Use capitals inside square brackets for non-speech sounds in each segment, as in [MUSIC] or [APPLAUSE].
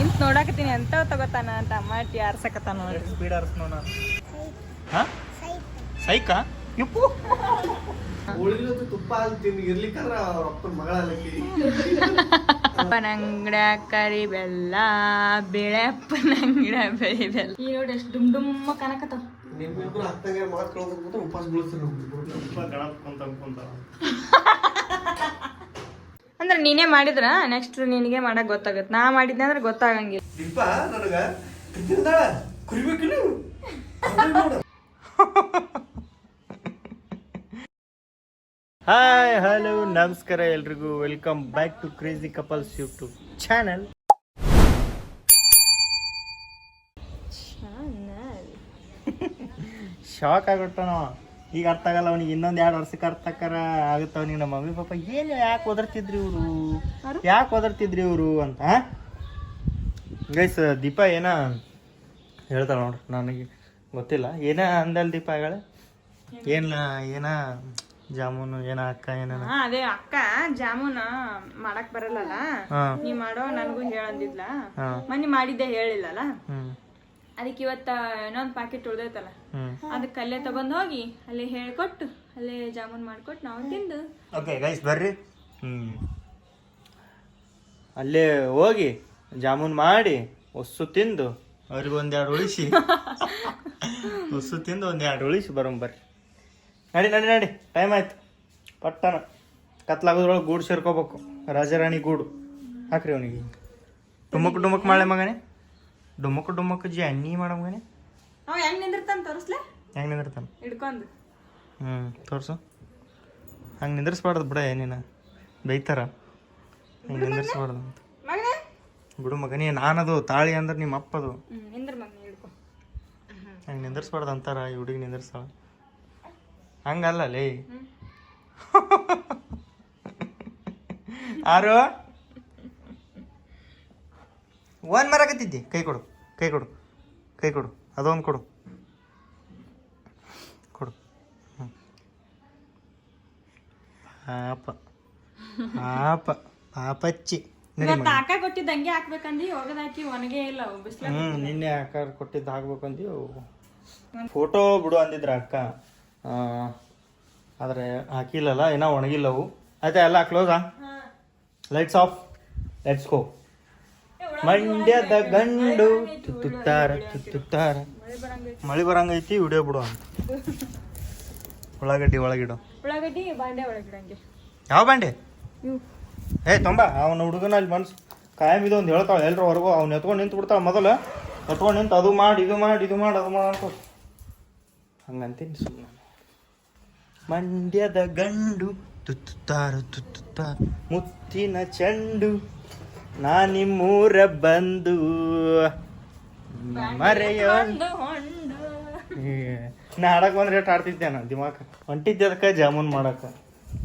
ನಿಂತ್ ನೋಡಾಕತ್ತೀನಿ ಎಂತ ತಗೋತಾನ ಅಂತ ಮಾಟಿ ಆರ್ಸಕತ್ತಾನ ನೋಡ್ರಿ. ಸ್ಪೀಡ್ ಆರಿಸ್ನೋಣ? ಹಾ? ಸೈಕಾ. ಯಪ್ಪು. ಉಳಿದಿರೋದು ತುಪ್ಪ ಅಂತೀನಿ ಇರ್ಲಿಕ್ಕಂದ್ರ ಅವ್ರ ಅಪ್ಪನ ಮಗಳಲ್ಲಕ್ಕಿ ಅಪ್ಪನಂಗಡ ಕರಿ ಬೆಲ್ಲ ಬೆಳೆ ಅಪ್ಪನ ಅಂಗಡ ಬೆಳಿ ಬೆಲ್ಲ. ಈ ನೋಡಿ ಎಷ್ಟು ಡುಮ್ ಡುಮ್ ಕನಕತ ನಿಮ್ಮಿಬ್ರು ಹತ್ತಂಗೆ ಮಾಡ್ಕೊಂಡು ಉಪವಾಸ ಬೀಳ್ತೀರಿ ಅಂದ್ರೆ ನೀನೇ ಮಾಡಿದ್ರ? ನೆಕ್ಸ್ಟ್ ನಿನಗೆ ಮಾಡಕ್ ಗೊತ್ತಾಗತ್ತೆ. ನಾ ಮಾಡಿದ್ದೆ ಅಂದ್ರೆ ಗೊತ್ತಾಗಂಗಿಲ್ಲ. ದೀಪ ನನಗ ತಿಂದಾಳ ಕುರಿಬೇಕಿಲ್ಲ ಹಾಯ್ ಹಲೋ ನಮಸ್ಕಾರ ಎಲ್ರಿಗೂ. Welcome back to crazy couples YouTube channel shock ಆಗ್ಬಿಟ್ಟಣ ಈಗ ಅರ್ಥ ಆಗಲ್ಲ ಅವನಿಗೆ ಇನ್ನೊಂದು ಎರಡು ವರ್ಷಕ್ಕೆ ಅರ್ಥ ಆಕಾರ ಆಗುತ್ತೆ ಅವನಿಗೆ. ನಮ್ಮ ಮಮ್ಮಿ ಪಾಪ ಏನು ಯಾಕೆ ಒದರ್ತಿದ್ರಿ ಇವರು? ಯಾಕೆ ಒದರ್ತಿದ್ರಿ ಇವರು ಅಂತ ಗೈಸ್ ದೀಪ ಏನ ಹೇಳ್ತಾಳ ನೋಡ್ರಿ ನನಗೆ ಗೊತ್ತಿಲ್ಲ. ಏನ ಅಂದಲ್ ದೀಪ ಏನಿಲ್ಲ ಏನ? ಜಾಮೂನು ಏನ ಅಕ್ಕ ಏನ ಅದೇ ಅಕ್ಕ ಜಾಮೂನ ಮಾಡಕ್ ಬರಲ್ಲಲ್ಲ? ಹಾ. ನೀ ಮಾಡೋ ನನಗೂ ಹೇಳಂದಿದ್ಲ ಮನೆ ಮಾಡಿದ್ದೆ ಹೇಳಿಲ್ಲಲ್ಲ? ಅದಕ್ಕೆ ಇವತ್ತ ಇನ್ನೊಂದು ಪ್ಯಾಕೆಟ್ ಉಳ್ದೈತಲ್ಲ? ಅದಕ್ಕೆ ಅಲ್ಲೇ ತಗೊಂಡ್ ಹೋಗಿ ಅಲ್ಲೇ ಹೇಳ್ಕೊಟ್ಟು ಅಲ್ಲೇ ಜಾಮೂನ್ ಮಾಡ್ಕೊಟ್ಟು ನಾವು ತಿಂದು. ಓಕೆ ಗೈಸ್ ಬರ್ರಿ. ಹ್ಮ್. ಅಲ್ಲೇ ಹೋಗಿ ಜಾಮೂನ್ ಮಾಡಿ ಉಸು ತಿಂದು. ಅವ್ರಿಗೆ ಒಂದೆರಡು ಉಳಿಸಿ. ಹೊಸ್ಸು ತಿಂದು ಒಂದೆರಡು ಉಳಿಸಿ ಬರೋಣ ಬರ್ರಿ. ನಡಿ ನಡಿ ನಡಿ. ಟೈಮ್ ಆಯ್ತು. ಪಟ್ಟನ ಕತ್ಲಾಗೋದ್ರೊಳಗೆ ಗೂಡು ಸೇರ್ಕೋಬೇಕು. ರಾಜರಾಣಿ ಗೂಡು. ಹಾಕ್ರಿ ಅವನಿಗೆ. ಡುಮಕ್ ಡುಮಕ್ ಮಾಳೆ ಮಗನೇ. ಡುಮಕ್ ಡುಮಕ್ ಜಿ ಅನ್ನಿ ಮಾಡ ಮಗನೇ. ಅವ ಹೆಂಗ್ ನಿಂದಿರ್ತಾನ ತೋರಿಸ್ಲೆ? ಹೆಂಗೆ ನಿಂದಿರ್ತಾನೆ? ಹಿಡ್ಕೊಂಡು. ಹ್ಞೂ ತೋರ್ಸು. ಹಂಗೆ ನಿಂದ್ರಿಸ್ಬಾರ್ದು ಬಿಡ ನೀನು ಬೈತಾರ ಹಂಗೆ ನಿಂದ್ರಿಸ್ಬಾರ್ದು ಅಂತ. ಮಗನೇ? ಬಿಡು ಮಗನೇ ನಾನದು ತಾಳಿ ಅಂದ್ರೆ ನಿಮ್ಮ ಅಪ್ಪದು. ಹ್ಮ್ ನಿಂದ್ರ ಮಗನೇ ಹಿಡ್ಕೊ. ಹಂಗೆ ನಿಂದ್ರಿಸ್ಬಾರ್ದು ಅಂತಾರ ಈ ಹುಡುಗಿ ನಿಂದ್ರಿಸ್ತಾಳ ಹಂಗಲ್ಲ ಲೇ. ಆರು. ಓನ್ ಮರಾಕತ್ತಿದ್ದಿ ಕೈ ಕೊಡು. ಕೈ ಕೊಡು. ಕೈ ಕೊಡು. ಅದೊಂದು ಕೊಡು. ಕೊಡು. ಪಾಪ ಪಾಪ ಪಾಪಚ್ಚಿ ನಡಿ ಇವತ್ತು ಹಾಕ ಕೊಟ್ಟಿದ್ದ ಹಂಗೆ ಹಾಕ್ಬೇಕಂದಿ? ಒಗದ್ ಒಣಗೇ ಇಲ್ಲ ಅವು ಬಿಸ್ಲ ಹ್ಞೂ ನಿನ್ನೆ ಆಕಾರ ಕೊಟ್ಟಿದ್ದು ಹಾಕ್ಬೇಕಂದಿ ಫೋಟೋ ಬಿಡು ಅಂದಿದ್ರ ಅಕ್ಕ. ಆದ್ರೆ ಹಾಕಿಲ್ಲಲ್ಲ ಏನೋ ಒಣಗಿಲ್ಲವು ಆಯ್ತಾ ಎಲ್ಲ ಕ್ಲೋಸಾ ಲೈಟ್ಸ್ ಆಫ್ ಲೆಟ್ಸ್ ಗೋ ಮಂಡ್ಯದ ಗಂಡು. ತುತ್ತಾರ ತುತ್ತಾರ ಮಳೆ ಬರಂಗೈತಿ ವಿಡಿಯೋ ಬಿಡು ಅಂತ. ಉಳ್ಳಾಗಡ್ಡಿ ಒಳಗಿಡು. ಉಳ್ಳಾಗಡ್ಡಿ ಬಾಂಡೆ ಒಳಗಿಡಂಗೆ ಯಾವ ಬಂಡೆ? ಏ ತೊಂಬ ಅವನ ಹುಡುಗನ ಅಲ್ಲಿ ಮನ್ಸು ಕಾಯಂ ಇದು ಒಂದು ಹೇಳ್ತಾಳೆ. ಹೊರಗು ಅವ್ನು ಎತ್ಕೊಂಡು ನಿಂತು ಬಿಡ್ತಾಳೆ ಮೊದಲು. ಎತ್ಕೊಂಡು ನಿಂತು ಅದು ಮಾಡಿ ಇದು ಮಾಡಿ ಇದು ಮಾಡಿ ಅದು ಮಾಡಿ ಅಂತ. ಹಂಗಂತೀನಿ ಸುಮ್ಮನೆ ಮಂಡ್ಯದ ಗಂಡು ತುತ್ತಾರ ತುತ್ತಾರ ಮುತ್ತಿನ ಚೆಂಡು. ನಾ ನಿಮ್ಮೂರ ಬಂದು ಮರೆಯ ಒಂದು ನಾ ಆಡಕ್ ಬಂದ್ರೆ ರೇಟ್ ಆಡ್ತಿದ್ದೆ ನಾ ದಿಮಾಕ? ಹೊಂಟಿದ್ದೆ ಅದಕ್ಕೆ ಜಾಮೂನ್ ಮಾಡಕ್ಕ.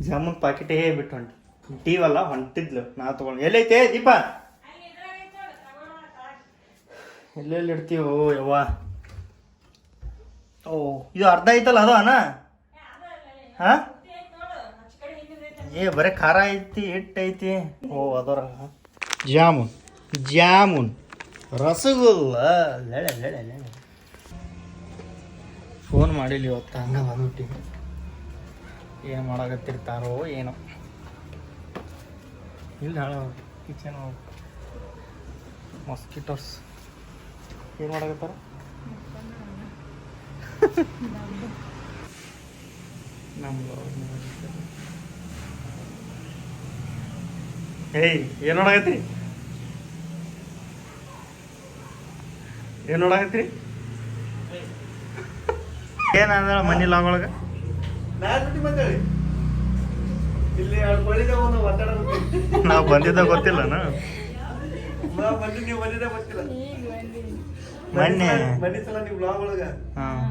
ಜಾಮೂನ್ ಪಾಕೆಟೇ ಬಿಟ್ಟು ಹೊಂಟಿ. ಟೀವಲ್ಲ ಹೊಂಟಿದ್ಲು. ನಾ ತಗೊಂಡು ಎಲ್ಲೈತೆ ದೀಪ? ಎಲ್ಲೆಲ್ಲಿ ಇಡ್ತೀವೋ ಯವ್ವ? ಓ ಇದು ಅರ್ಧ ಐತಲ್ಲ ಅದು ಅಣ್ಣ? ಹಾಂ? ಏ ಬರೀ ಖಾರ ಐತಿ ಹಿಟ್ಟು ಐತಿ. ಓ ಅದರ ಜಾಮೂನ್. ಜಾಮೂನ್. ರಸಗುಲ್ಲ ಲೆಳೆ ಲೆಳೆ ಲೆಳೆ ಫೋನ್ ಮಾಡಿಲ್ಲ ಇವತ್ತು. ಹಂಗ ಬಂದ್ಬಿಟ್ಟಿವಿ ಏನು ಮಾಡಕತ್ತಿರ್ತಾರೋ ಏನೋ. ಇಲ್ಲ ಕಿಚನ್ ಮಾಸ್ಕಿಟೋಸ್ ಏನು ಮಾಡಕತ್ತಾರ? ನಮ್ದು ಏಯ್ ಏನು ನೋಡಕತ್ರಿ ಏನು ನೋಡಕತ್ರಿ ಏನಂದ್ರೆ ಮನಿ ಲಾಗ್ ಒಳಗ? ನಾವ್ ಬಂದಿದ್ದ ಗೊತ್ತಿಲ್ಲ ಮೊನ್ನೆ. ಸಲ ನೀವು ಬ್ಲಾಗ್ ಒಳಗ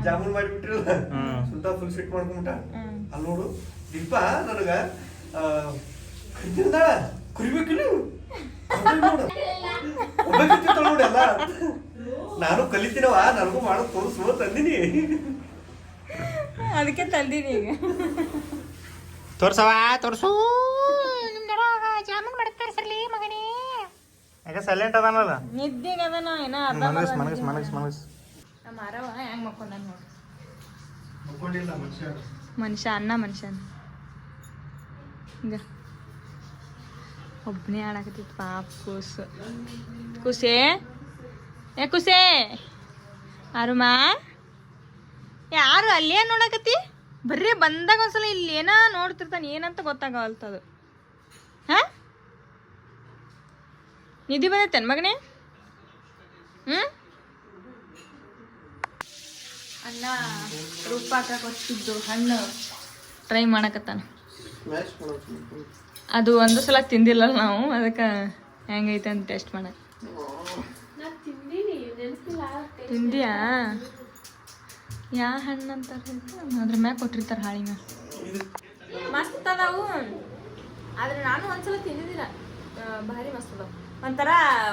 ಜಾಮೂನ್ ಮಾಡಿಬಿಟ್ಟಿರಲ್ಲ. ಸುತ್ತ ಫುಲ್ ಮಾಡ್ಕೊಂಬಿಟ್ಟ. ಹ್ಮ್. ಅಲ್ಲಿ ನೋಡು. ದೀಪ ನನಗ ಕುರಿಬೇಕಿಲ್ಲ ನೋಡು. ಒಬ್ಬಾಕಿರ್ತಿರ್ತಾಳ ನೋಡಿ ಎಲ್ಲ. ನಾನು ಕಲಿತೀನವ ನನಗೂ ಮಾಡೋದು ತೋರಿಸು ತಂದಿನಿ. ಅದಕ್ಕೆ ತಂದಿನಿ ಈಗ. ತೋರ್ಸವ ತೋರ್ಸು. ಯಾಕೆ ಸೈಲೆಂಟ್ ಅದಾನಲ್ಲ? ನಿದ್ದೆಗೆ ಅದನ ಏನ ಅರ್ಧ ಮನಗಸ್ ಮನಗಸ್ ಮನಗಸ್ ಮನಗಸ್ ನಮ್ಮ ಅರವ ಹೆಂಗ್ ಮಕ್ಕೊಂಡ ನೋಡಿ. ಮಕ್ಕೊಂಡಿಲ್ಲ ಮನುಷ್ಯ. ಮನುಷ್ಯ ಅನ್ನ ಮನುಷ್ಯ ಹಿಂಗ. ಒಬ್ಬನೇ ಆಡಾಕತ್ತಿತ್ತು ಪಾಪ ಕೂಸು. ಕುಸೆ? ಏ ಕುಸೆ ಅರುಮಾ? ಯಾರು ಅಲ್ಲೇ ನೋಡಕತ್ತಿ? ಬರ್ರಿ ಬಂದಾಗ ಒಂದ್ಸಲ ಇಲ್ಲಿ ಏನೋ ನೋಡ್ತಿರ್ತಾನೆ, ಏನಂತ ಗೊತ್ತಾಗವಲ್ತದು. ಹಾ? ನಿಧಿ ಬಂದೈತೆನ್ ಮಗನೇ? ಹ್ಮ್? ಅಲ್ಲ ರೂಪಾಕ ಹಣ್ಣು. ಟ್ರೈ ಮಾಡಕತ್ತಾನ. ಅದು ಒಂದು ಸಲ ತಿಂದಿಲ್ಲ ನಾವು, ಅದಕ್ಕೆ ಹೆಂಗೈತೆ ಅಂತ ಟೆಸ್ಟ್ ಮಾಡಕ್. ತಿಂದಿಯಾ? ಯಾ ಹಣ್ಣು ಅಂತಾರೆ ಅದ್ರ ಮ್ಯಾಗ ಕೊಟ್ಟಿರ್ತಾರೆ ಹಾಳಿನ. ಮಸ್ತ್ ಅದಾವು. ಆದ್ರೆ ನಾನು ಒಂದ್ಸಲ ತಿಂದಿದ್ದಿಲ್ಲ. ಆ, ಭಾರಿ ಮಸ್ತ್ ಅದಾವ. ಒಂಥರ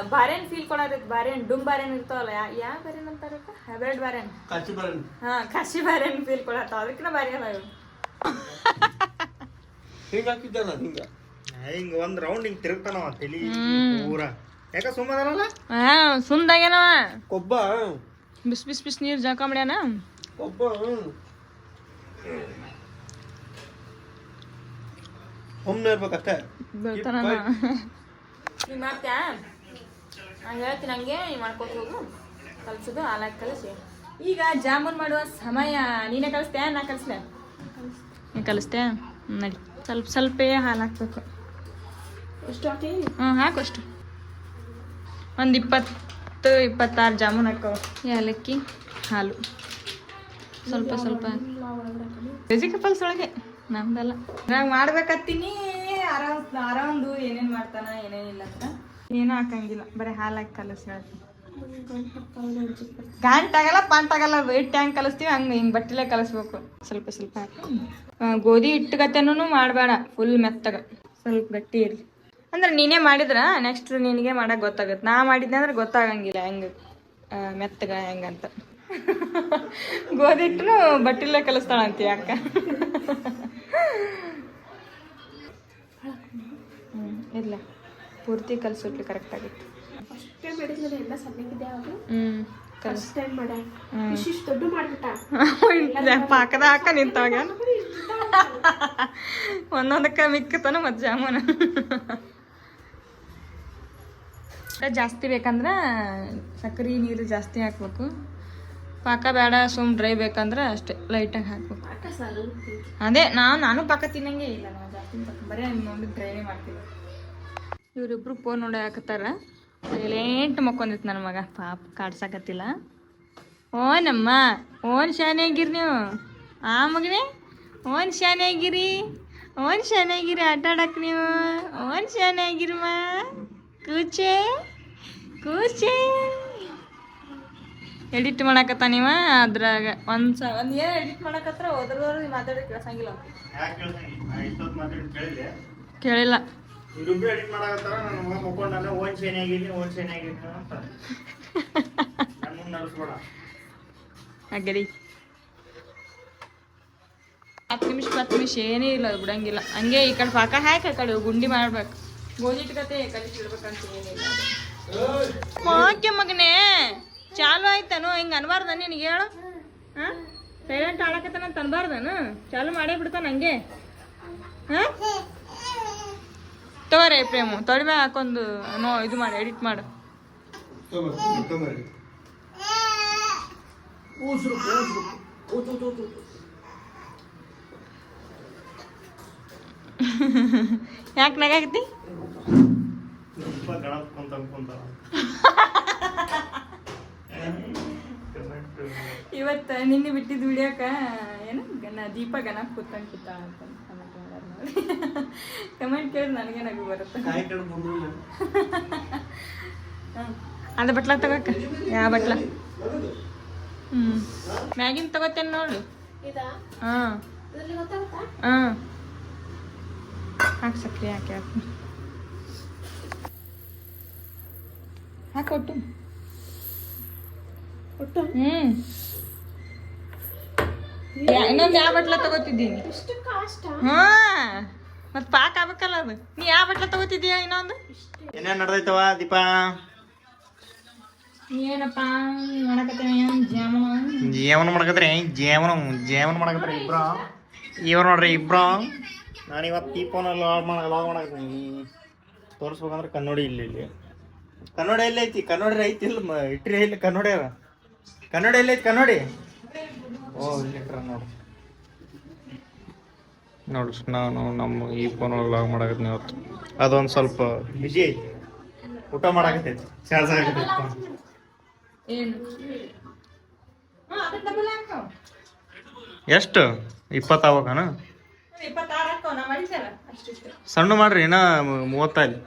ಬಾರೇನ್ ಫೀಲ್ ಕೊಡೋದಕ್ಕೆ ಬಾರೇನ್ ಡುಮ್ ಬಾರೇನ್ ಇರ್ತಾವಲ್ಲ ಯಾ ಯಾವ ಬಾರೇನ್ ಅಂತಾರ ಹೈಬ್ರಿಡ್ ಬಾರೇನ್ ಹಾಂ ಬರನ್ ಹಾ ಕಸಿ ಬಾರೇನ್ ಫೀಲ್ ಕೊಡತ್ತಾವ ಅದಕ್ಕಿಂತ ಬಾರಿ ಅದಾವ. ಇವು. ಹಿಂಗ ಹಾಕಿದ್ದಲ್ಲ ಹಿಂಗ? ಹಿಂಗ ಒಂದ್ ರೌಂಡ್ ಹಿಂಗ್ ತಿರುಗ್ತಾನವ ತಲಿ ಹ್ಮ್. ಯಾಕ ಸುಮ್ಮದಾನಲ್ಲ ಹಾ ಸುಂದಾಗ್ಯಾನವ ಕೊಬ್ಬ ಬಿಸ್ ಬಿಸ್ ಬಿಸ್ ನೀರ್ ಜಳಕ ಮಾಡ್ಯಾನ ಕೊಬ್ಬ ಒಮ್ಮೆ ಇರ್ಬೇಕಷ್ಟೇ ಬರ್ತಾನ ನೀ ಮಾಡ್ತ್ಯಾ ನಾ ಹೇಳ್ತೀನಿ ಹಂಗೆ ನೀ ಮಾಡ್ಕೊತ ಹೋಗು. ಕಲ್ಸೋದು ಹಾಲಾಗಿ ಕಲಿಸಿ. ಈಗ ಜಾಮೂನ್ ಮಾಡುವ ಸಮಯ. ನೀನೆ ಕಲಿಸ್ತ್ಯಾ ನಾ ಕಲಿಸ್ಲೆ? ನೀ ಕಲಿಸ್ತ್ಯಾ? ನಡಿ. ಸ್ವಲ್ಪ ಸ್ವಲ್ಪ ಹಾಲು ಹಾಕ್ಬೇಕು. ಹ್ಞೂ ಹಾಕು ಅಷ್ಟು. ಒಂದು ಇಪ್ಪತ್ತು ಇಪ್ಪತ್ತಾರು ಜಾಮೂನ್ ಹಾಕೋ. ಏಲಕ್ಕಿ ಹಾಲು. ಸ್ವಲ್ಪ ಸ್ವಲ್ಪ. ವೆಜಿಟೇಬಲ್ಸ್ ಒಳಗೆ ನಮ್ದಲ್ಲ. ನಾನು ಮಾಡ್ಬೇಕತ್ತೀನಿ. ಆರಾಮ್ ಆರಾಮ್ದು ಏನೇನು ಮಾಡ್ತಾನ ಏನೇನಿಲ್ಲ ಅಂತ. ಏನೂ ಹಾಕಂಗಿಲ್ಲ. ಬರೀ ಹಾಲು ಹಾಕಿ ಕಲಸಿ ಹೇಳ್ತೀನಿ. ಗಾಂಟ್ ಆಗಲ್ಲ ಪಾಂಟ್ ಆಗಲ್ಲ ವೇಟ್ ಹೆಂಗೆ ಕಲಿಸ್ತೀವಿ ಹಂಗೆ ಹಿಂಗೆ ಬಟ್ಟೆಲೆ ಕಲಿಸ್ಬೇಕು. ಸ್ವಲ್ಪ ಸ್ವಲ್ಪ ಗೋಧಿ ಹಿಟ್ಟು ಗತೆನೂ ಮಾಡಬೇಡ. ಫುಲ್ ಮೆತ್ತಗ. ಸ್ವಲ್ಪ ಗಟ್ಟಿ ಇರಲಿ. ಅಂದ್ರೆ ನೀನೇ ಮಾಡಿದ್ರ? ನೆಕ್ಸ್ಟ್ ನಿನಗೆ ಮಾಡಕ್ ಗೊತ್ತಾಗುತ್ತೆ. ನಾ ಮಾಡಿದ್ದೆ ಅಂದ್ರೆ ಗೊತ್ತಾಗಂಗಿಲ್ಲ. ಹೆಂಗೆ ಮೆತ್ತಗ ಹೆಂಗಂತ ಗೋಧಿ ಬಟ್ಟಿಲ್ಲ ಬಟ್ಟಿಲೆ ಕಲಿಸ್ತಾಳಂತಿ ಅಕ್ಕ ಇಲ್ಲ ಪೂರ್ತಿ ಕಲಿಸೋಕೆ ಕರೆಕ್ಟ್ ಆಗುತ್ತೆ ಪಾಕದ ಹಾಕ ನಿಂತಾಗ ಒಂದೊಂದಕ್ಕ ಮಿಕ್ಕತನ ಮತ್ತೆ ಜಾಮೂನ. ಜಾಸ್ತಿ ಬೇಕಂದ್ರೆ ಸಕ್ಕರೆ ನೀರು ಜಾಸ್ತಿ ಹಾಕ್ಬೇಕು. ಪಾಕ ಬೇಡ ಸುಮ್ ಡ್ರೈ ಬೇಕಂದ್ರೆ ಅಷ್ಟೇ ಲೈಟಾಗಿ ಹಾಕ್ಬೇಕು. ಅದೇ ನಾವು ನಾನು ಪಾಕ ತಿನ್ನಂಗೆ ಇಲ್ಲ ನಾವು ಜಾಸ್ತಿ ಬರೀ ಮಮ್ಮಿ ಡ್ರೈನೇ ಮಾಡ್ತೀವಿ ಇವರಿಬ್ರು ಫೋನ್ ನೋಡಿ ಹಾಕತ್ತಾರ. ಸೈಲೆಂಟ್ ಮಕ್ಕೊಂದಿತ್ತು ನನ್ನ ಮಗ. ಪಾಪ ಕಾಡ್ಸಾಕತ್ತಿಲ್ಲ. ಓನಮ್ಮ ಓನ್ ಶಾನೆಗಿರಿ ನೀವು. ಆ ಮಗನೇ ಓನ್ ಶಾನೆಗಿರಿ ಓನ್ ಶಾನೆಗಿರಿ ಆಟ ಆಡಕ್ ನೀವು. ಓನ್ ಶಾನೆಗಿರಿಮ್ಮ ಕೂಚೆ. ಕೂಚೆ ಎಡಿಟ್ ಮಾಡಕತ್ತ ನೀವ ಅದ್ರಾಗ? ಒಂದ್ ಸ ಒಂದ್ ಏನ್ ಎಡಿಟ್ ಮಾಡಕತ್ರ? ಹೋದ್ರ ಮಾತಾಡೋದು ಕೇಳ್ಸಂಗಿಲ್ಲ. ಕೇಳಿಲ್ಲ. ಅಗಡಿ ಹತ್ತು ನಿಮಿಷ ಹತ್ತು ನಿಮಿಷ ಏನೇ ಇಲ್ಲ ಅದು ಬಿಡಂಗಿಲ್ಲ. ಹಂಗೆ ಈ ಕಡೆ ಪಾಕ ಹಾಕಿ ಆ ಕಡೆ ಗುಂಡಿ ಮಾಡ್ಬೇಕು. ಗೋಧಿ ಇಟ್ಕತೆ ಕಲಿಸಿಡ್ಬೇಕಂತ ಏನಿಲ್ಲ. ಓಕೆ ಮಗನೇ ಚಾಲು ಆಯ್ತಾನು ಹಿಂಗೆ ಅನ್ಬಾರ್ದ ನಿನಗೆ ಹೇಳು. ಹಾಂ? ಸೈಲೆಂಟ್ ಆಡಕತ್ತಾನಂತ ಅನ್ಬಾರ್ದನು? ಚಾಲು ಮಾಡೇ ಬಿಡ್ತಾನ ಹಂಗೆ. ಹಾಂ? ತಗೋರಿ ಪ್ರೇಮು ತೊಡಿ ಮ್ಯಾಗ ಹಾಕೊಂದು ನೋ ಇದು ಮಾಡಿ ಎಡಿಟ್ ಮಾಡು. [LAUGHS] ಯಾಕೆ ನಗಾಕತ್ತಿ? ತುಂಬ ಗಣಪ ಇವತ್ತ ನಿನ್ನೆ ಬಿಟ್ಟಿದ್ ವಿಡಿಯೋಕ ಏನು? ಗಣ ದೀಪ ಗಣ ಕೂತ್ಕೊಂಡು ಕಿತ್ತ ಅಂತ ಕಮೆಂಟ್ ಮಾಡ್ಯಾರ ನೋಡಿ. ಕಮೆಂಟ್ ಕೇಳಿ ನನಗೆ ನಗು ಬರುತ್ತೆ ಅದ ಬಟ್ಲ ತಗೋಕ? ಯಾವ ಬಟ್ಲ? ಹ್ಮ್. ಮ್ಯಾಗಿನ ತಗೋತೇನೆ ನೋಡು. ಹಾಂ ಹಾಂ ಹಾಕಿ ಸಕ್ರಿ ಹಾಕಿ ಹಾಕಿ ಹಾಕೊಟ್ಟು ಹ್ಞೂ ಇನ್ನೊಂದು ಯಾವ ಬಟ್ಲ ತಗೋತಿದ್ದೀನಿ? ಹಾ. ಮತ್ ಪಾಕ ಆಗ್ಬೇಕಲ್ಲ ಅದು. ನೀ ಯಾವ ಬಟ್ಲ ತಗೋತಿದ್ಯಾ ಇನ್ನೊಂದು? ಏನೇನ್ ನಡ್ದೈತವ ದೀಪಾ? ಏನಪ್ಪ ಮಾಡಕತ್ತೀನಿ ಜಾಮೂನ್? ಜೀವನ ಮಾಡಕತ್ರಿ ಜೀವನ ಜೀವನ ಮಾಡಕತ್ರಿ ಇಬ್ರ? ಇವ್ರು ನೋಡ್ರಿ ಇಬ್ರ. ನಾನು ಇವತ್ತು ಈ ಫೋನ್ ಲಾಗ್ ಮಾಡ ಲಾಗ್ ಮಾಡಕತ್ತೀನಿ. ತೋರಿಸ್ಬೇಕಂದ್ರೆ ಕನ್ನಡಿ ಇಲ್ಲಿ ಇಲ್ಲಿ. ಕನ್ನಡ ಎಲ್ಲ ಐತಿ? ಕನ್ನಡ ಐತಿ ಇಲ್ಲ ಮ- ಇಟ್ರಿ ಇಲ್ಲ ಕನ್ನಡ ಕನ್ನಡ ಎಲ್ಲ ಐತಿ? ಕನ್ನಡಿ? ಓ ಇಲ್ಲಿಟ್ರ ನೋಡಿ. ನೋಡು ನಾನು ನಮ್ಮ ಈ ಫೋನ್ ಲಾಗ್ ಮಾಡಕತ್ತೀನಿ ಇವತ್ತು. ಅದೊಂದು ಸ್ವಲ್ಪ ಬಿಜಿ ಐತಿ. ಊಟ ಮಾಡಕತ್ತೈತಿ. ಚಾರ್ಜ್ ಆಗತ್ತೈತಿ ಎಷ್ಟು? ಇಪ್ಪತ್ತು ಸಣ್ಣ ಮಾಡ್ರಿ ಇನ್ನ ಮೂವತ್ತಲ್ಲಿ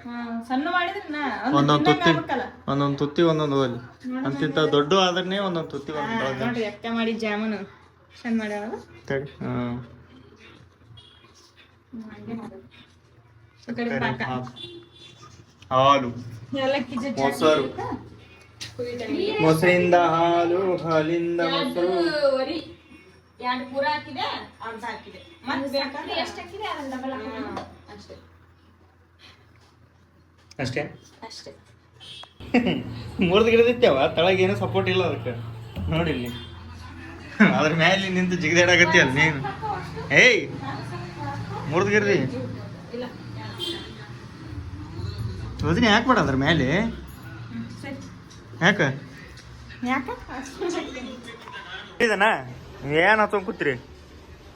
ಒಂದೊಂದ್ ತುತ್ತಿ ಒಂದೊಂದ್ ಒಂದೊಂದು ತುತ್ತಿ ಒಂದೊಂದು ಓಲಿ ಅಂತಿಂತ ದೊಡ್ಡ ಆದ್ರೆ ಒಂದೊಂದು ತುತ್ತಿ ಹಾ, ಒಂದೊಂದು ನೋಡ್ರಿ ಅಕ್ಕ ಮಾಡಿ ಜಾಮೂನು. ಚಂದ ಮಾಡ್ಯಾವಲ್ಲ? ತಡಿ ಹಾಂ. ಹ್ಮ್, ಹಂಗೆ ಮಾಡೋದು. ಈ ಪಾಕ. ಹಾಲು. ಮೊಸರು. ಮೊಸರಿಂದ ಹಾಲು ಹಾಲಿಂದ ಮೊಸರು. ವರಿ? ಎರಡು ಪೂರ ಹಾಕಿದೆ ಅರ್ಧ ಹಾಕಿದೆ. ಅಷ್ಟೇ. ಅಷ್ಟೇ? [LAUGHS] ಮುರಿದು ಗಿಡದಿತ್ತೇವ? ತಳಗ ಏನೂ ಸಪೋರ್ಟ್ ಇಲ್ಲ ಅದಕ್ಕೆ. ನೋಡಿ ಇಲ್ಲಿ. [LAUGHS] ಅದ್ರ ಮೇಲೆ ನಿಂತು ಜಿಗದಾಡಕತ್ತಿ ಅಲ್ಲಿ ನೀನು. ಏಯ್! ಮುರಿದು ಗಿಡದಿ. ಇಲ್ಲ. ವಜನಿ ಯಾಕೆ ಬೇಡ ಅದ್ರ ಮೇಲೆ ಯಾಕೆ? ಏನ್ ಹತ್ಕೊಂಡ್ ಕೂತ್ರಿ?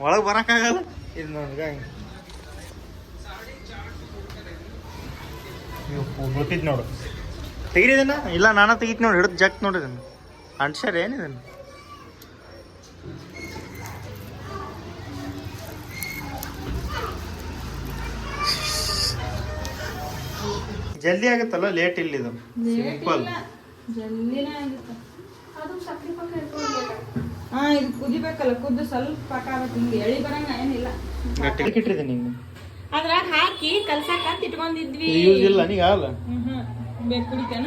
ಒಳಗೆ ಬರಕ್ಕಾಗಲ್ಲ ಇದು ನೋಡ್ಗ ಗೊತ್ತಿದ್ ನೋಡು. ತೆಗಿರಿದನ್ನ ಇಲ್ಲ ನಾನು ತೆಗಿತ್ ನೋಡಿ ಹಿಡಿದು ಜಕ್ ನೋಡಿ ಇದನ್ನ. ಅಂಟ್ಸ್ಯಾರ ಏನಿದನ್ನ ಜಲ್ದಿ ಆಗುತ್ತಲ್ಲ ಲೇಟ್ ಇಲ್ಲ ಇದು? ಸಿಂಪಲ್ ಜಲ್ದಿನೇ ಆಗುತ್ತೆ. ಹಾ ಇದು ಕುದಿಬೇಕಲ್ಲ ಕುದ್ದು ಸ್ವಲ್ಪ ಪಾಕ ಆಗತ್ತೆ ಹಿಂಗೆ ಎಳಿ ಬರಂಗ ಏನಿಲ್ಲ. ಗಟ್ಟಿ. ಇಟ್ಟಿದೆ ನೀನು ಅದ್ರಾಗ ಹಾಕಿ ಕಲ್ಸಾಕ ಇಟ್ಕೊಂಡಿದ್ವಿ. ಇದು ಯೂಸ್ ಇಲ್ಲ ನೀಗ ಅಲ್ಲ ಹ್ಮ್ ಹ್ಮ್. ಬೇಕು ಕುಡಿತೇನ?